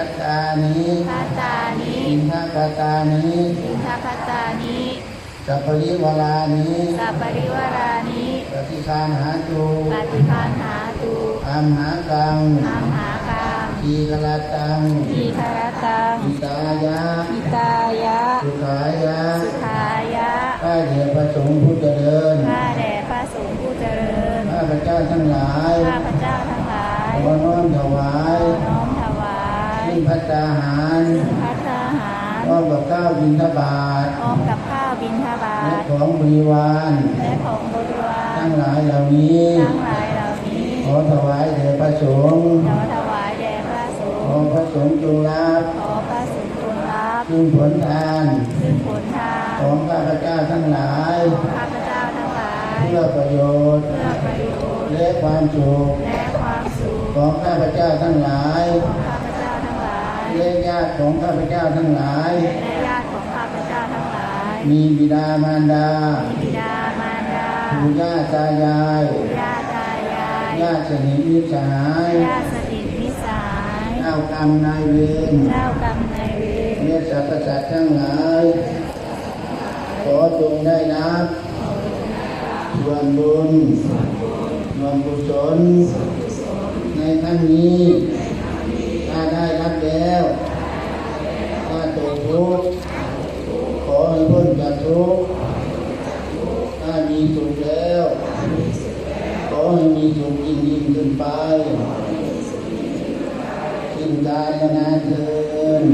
พัตตานิพัตตานิอินทปัตตานิอินทพัตตานิสัพพริวรานิสัพปริวารานิปฏิคานหาตุปฏิภาณหาตุอามหากังอามหากังทีฆลตังทีคารตังอิตายะอิตายะ สุขายะ สุขายะข้าเดียพระสงฆ์ผู้เจริญข้าแด่พระสงฆ์ผู้เจริญข้าพระเจ้าทั้งหลายข้าพระเจ้าทั้งหลาย ขอน้อมถวาย น้อมถวาย ซึ่ง พัตตาหารพัตตาหารพร้อมกับข้าวบิณฑบาตพร้อมกับข้าวบิณฑบาและตของบริวารและของบริวารทั้งหลายเหล่านี้ทั้งหลายเหล่านี้ขอถวายแด่พระสงฆ์ขอถวายแด่พระสงขอฆ์พระสงฆ์จงรับขอพระสงฆ์จงรับซึ่งผลทานซึ่งผลทานของข้าพเจ้าทั้งหลายของข้าพเจ้าทั้งหลายเพื่อประโยชน์เพื่อประโยชน์และความสุขและความสุขของข้าพเจ้าทั้งหลายของข้า และญาติของข้าพเจ้าทั้งหลาย และญาติของข้าพเจ้าทั้งหลาย มีบิดามารดาบิดามารดาปู่ย่าตายายญาติตายายญาติสนิทมิตรสหายญาติสนิทมิตรสหายเจ้ากรรมนายเวรเจ้ากรรมนายเวรเนสสรรพสัตว์ทั้งหลายขอจงได้รับส่วนบุญส่วนกุศลในครั้งนี้ถ้าได้รับแล้วถ้าตกทุกข์ขอให้พ้นจาก ทุกข์ถ้ามีสุขแล้วขอให้มีสุขยิ่งยิ่งขึ้นไปสิ้นกายนานเกิน